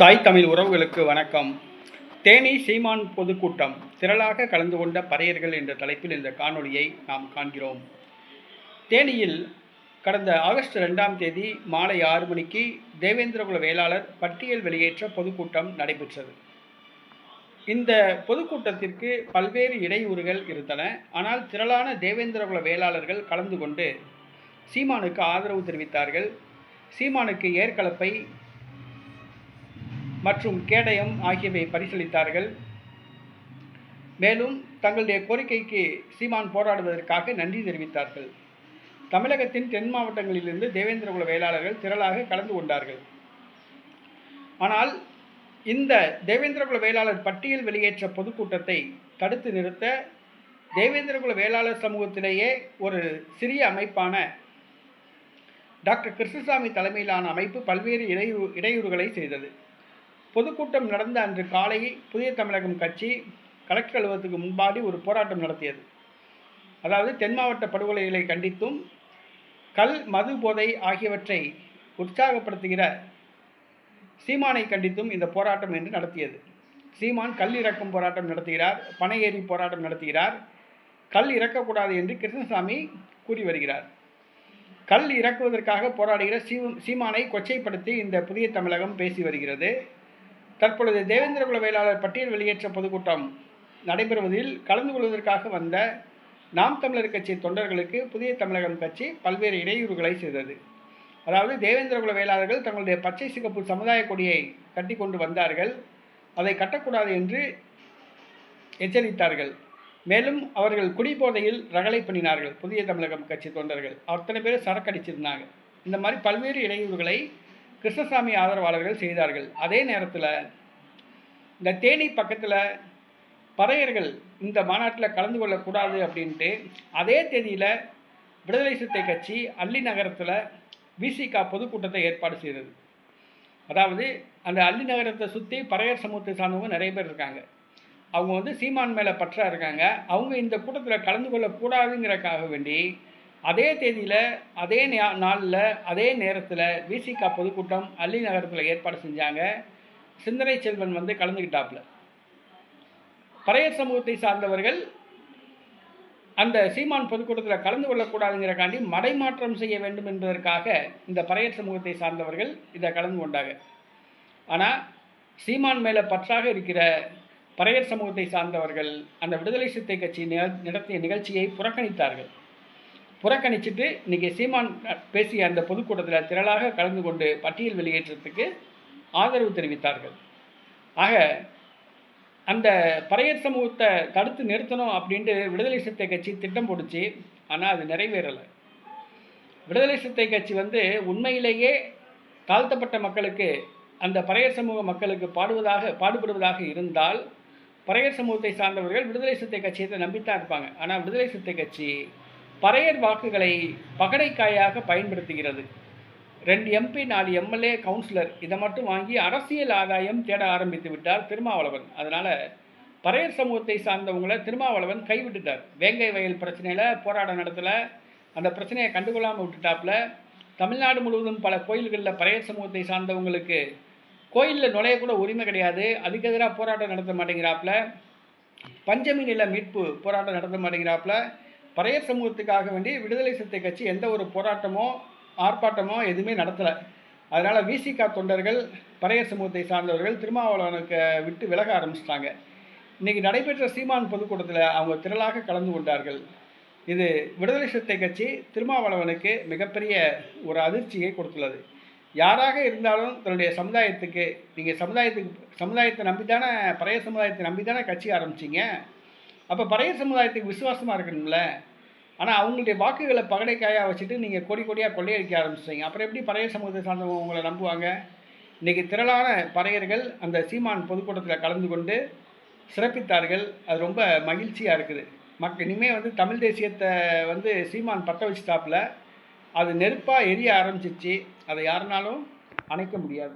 தாய் தமிழ் உறவுகளுக்கு வணக்கம். தேனி சீமான் பொதுக்கூட்டம் திரளாக கலந்து கொண்ட பறையர்கள் என்ற தலைப்பில் இந்த காணொளியை நாம் காண்கிறோம். தேனியில் கடந்த ஆகஸ்ட் ரெண்டாம் தேதி மாலை ஆறு மணிக்கு தேவேந்திரகுல வேளாளர் பட்டியல் வெளியேற்ற பொதுக்கூட்டம் நடைபெற்றது. இந்த பொதுக்கூட்டத்திற்கு பல்வேறு இடையூறுகள் இருந்தன. ஆனால் திரளான தேவேந்திரகுல வேளாளர்கள் கலந்து கொண்டு சீமானுக்கு ஆதரவு தெரிவித்தார்கள். சீமானுக்கு ஏற்கலப்பை மற்றும் கேடயம் ஆகியவை பரிசீலித்தார்கள் மேலும் தங்களுடைய கோரிக்கைக்கு சீமான் போராடுவதற்காக நன்றி தெரிவித்தார்கள். தமிழகத்தின் தென் மாவட்டங்களிலிருந்து தேவேந்திரகுல வேளாளர்கள் திரளாக கலந்து கொண்டார்கள். ஆனால் இந்த தேவேந்திரகுல வேளாளர் பட்டியல் வெளியேற்ற பொதுக்கூட்டத்தை தடுத்து நிறுத்த தேவேந்திரகுல வேளாளர் சமூகத்திலேயே ஒரு சிறிய அமைப்பான டாக்டர் கிருஷ்ணசாமி தலைமையிலான அமைப்பு பல்வேறு இடையூறு இடையூறுகளை செய்தது. பொதுக்கூட்டம் நடந்த அன்று காலை புதிய தமிழகம் கட்சி கலெக்டர் அலுவலகத்துக்கு முன்பாடி ஒரு போராட்டம் நடத்தியது. அதாவது தென் மாவட்ட படுகொலைகளை கண்டித்தும் கல் மது போதை ஆகியவற்றை உற்சாகப்படுத்துகிற சீமானை கண்டித்தும் இந்த போராட்டம் என்று நடத்தியது. சீமான் கல் இறக்கும் போராட்டம் நடத்துகிறார் பனை ஏறி போராட்டம் நடத்துகிறார் கல் இறக்கக்கூடாது என்று கிருஷ்ணசாமி கூறி வருகிறார். கல் இறக்குவதற்காக போராடுகிற சீ சீமானை கொச்சைப்படுத்தி இந்த புதிய தமிழகம் பேசி வருகிறது. தற்பொழுது தேவேந்திரகுல வேளாளர் பட்டியல் வெளியேற்ற பொதுக்கூட்டம் நடைபெறுவதில் கலந்து கொள்வதற்காக வந்த நாம் தமிழர் கட்சி தொண்டர்களுக்கு புதிய தமிழகம் கட்சி பல்வேறு இடையூறுகளை செய்தது. அதாவது தேவேந்திரகுல வேளாளர்கள் தங்களுடைய பச்சை சிகப்பு சமுதாய கொடியை கட்டி கொண்டு வந்தார்கள். அதை கட்டக்கூடாது என்று எச்சரித்தார்கள். மேலும் அவர்கள் குடிபோதையில் ரகளை பண்ணினார்கள் புதிய தமிழகம் கட்சி தொண்டர்கள். அத்தனை பேர் சரக்கடிச்சிருந்தாங்க இந்த மாதிரி பல்வேறு இடையூறுகளை கிருஷ்ணசாமி ஆதரவாளர்கள் செய்தார்கள். அதே நேரத்தில் இந்த தேனி பக்கத்தில் பறையர்கள் இந்த மாநாட்டில் கலந்து கொள்ளக்கூடாது அப்படின்ட்டு அதே தேதியில் விடுதலை சிறுத்தை கட்சி அள்ளி நகரத்தில் விசிகா பொதுக்கூட்டத்தை ஏற்பாடு செய்தது. அதாவது அந்த அள்ளி நகரத்தை சுற்றி பறையர் சமூகத்தை சார்ந்தவங்க நிறைய பேர் இருக்காங்க. அவங்க வந்து சீமான் மேலே பற்றா இருக்காங்க. அவங்க இந்த கூட்டத்தில் கலந்து கொள்ளக்கூடாதுங்கிறக்காக வேண்டி அதே தேதியில் அதே நாளில் அதே நேரத்தில் விசிகா பொதுக்கூட்டம் அள்ளி நகரத்தில் ஏற்பாடு செஞ்சாங்க. சிந்தனை செல்வன் வந்து கலந்துக்கிட்டாப்புல பறையர் சமூகத்தை சார்ந்தவர்கள் அந்த சீமான் பொதுக்கூட்டத்தில் கலந்து கொள்ளக்கூடாதுங்கிறக்காண்டி மடைமாற்றம் செய்ய வேண்டும் என்பதற்காக இந்த பறையர் சமூகத்தை சார்ந்தவர்கள் இதை கலந்து கொண்டாங்க. ஆனால் சீமான் மேலே பற்றாக இருக்கிற பறையர் சமூகத்தை சார்ந்தவர்கள் அந்த விடுதலை சிறுத்தை கட்சி நடத்திய நிகழ்ச்சியை புறக்கணித்தார்கள். புறக்கணிச்சிட்டு இன்றைக்கி சீமான் பேசிய அந்த பொதுக்கூட்டத்தில் திரளாக கலந்து கொண்டு பட்டியல் வெளியேற்றத்துக்கு ஆதரவு தெரிவித்தார்கள். ஆக அந்த பறையர் சமூகத்தை தடுத்து நிறுத்தணும் அப்படின்ட்டு விடுதலை சிறுத்தை கட்சி திட்டம் போடுச்சு ஆனால் அது நிறைவேறலை. விடுதலை சிறுத்தை கட்சி வந்து உண்மையிலேயே தாழ்த்தப்பட்ட மக்களுக்கு அந்த பறையர் சமூக மக்களுக்கு பாடுவதாக பாடுபடுவதாக இருந்தால் பறையர் சமூகத்தை சார்ந்தவர்கள் விடுதலை சிறுத்தை கட்சியை நம்பித்தான் இருப்பாங்க. ஆனால் விடுதலை சிறுத்தை கட்சி பறையர் வாக்குகளை பகடைக்காயாக பயன்படுத்துகிறது. ரெண்டு எம்பி நாலு எம்எல்ஏ கவுன்சிலர் இதை மட்டும் வாங்கி அரசியல் ஆதாயம் தேட ஆரம்பித்து விட்டார் திருமாவளவன். அதனால் பறையர் சமூகத்தை சார்ந்தவங்களை திருமாவளவன் கைவிட்டுட்டார். வேங்கை வயல் பிரச்சனையில் போராட்டம் நடத்தலை. அந்த பிரச்சனையை கண்டுகொள்ளாமல் விட்டுட்டாப்புல. தமிழ்நாடு முழுவதும் பல கோயில்களில் பறையர் சமூகத்தை சார்ந்தவங்களுக்கு கோயிலில் நுழைய கூட உரிமை கிடையாது. அதுக்கு எதிராக போராட்டம் நடத்த மாட்டேங்கிறாப்புல. பஞ்சமி நில மீட்பு போராட்டம் நடத்த மாட்டேங்கிறாப்புல. பறையர் சமூகத்துக்காக வேண்டி விடுதலை சிறுத்தை கட்சி எந்த ஒரு போராட்டமோ ஆர்ப்பாட்டமோ எதுவுமே நடத்தலை. அதனால் விசிகா தொண்டர்கள் பறையர் சமூகத்தை சார்ந்தவர்கள் திருமாவளவனுக்கு விட்டு விலக ஆரம்பிச்சிட்டாங்க. இன்றைக்கி நடைபெற்ற சீமான் பொதுக்கூட்டத்தில் அவங்க திரளாக கலந்து கொண்டார்கள். இது விடுதலை சிறுத்தை கட்சி திருமாவளவனுக்கு மிகப்பெரிய ஒரு அதிர்ச்சியை கொடுத்துள்ளது. யாராக இருந்தாலும் தன்னுடைய சமுதாயத்துக்கு நீங்கள் சமுதாயத்துக்கு சமுதாயத்தை நம்பி தானே பழைய சமுதாயத்தை நம்பி தானே கட்சி ஆரம்பிச்சிங்க? அப்போ பறைய சமுதாயத்துக்கு விசுவாசமாக இருக்கணும்ல? ஆனால் அவங்களுடைய வாக்குகளை பகடைக்காயாக வச்சுட்டு நீங்கள் கொடி கொடியாக கொள்ளையடிக்க ஆரம்பிச்சிங்க அப்புறம் எப்படி பழைய சமூகத்தை சார்ந்தவங்க உங்களை நம்புவாங்க? இன்றைக்கி திரளான பறையர்கள் அந்த சீமான் பொதுக்கூட்டத்தில் கலந்து கொண்டு சிறப்பித்தார்கள். அது ரொம்ப மகிழ்ச்சியாக இருக்குது. மக்கள் இனிமேல் வந்து தமிழ் தேசியத்தை வந்து சீமான் பற்ற வச்சுட்டாப்புல அது நெருப்பாக எரிய ஆரம்பிச்சிச்சு. அதை யாருனாலும் அணைக்க முடியாது.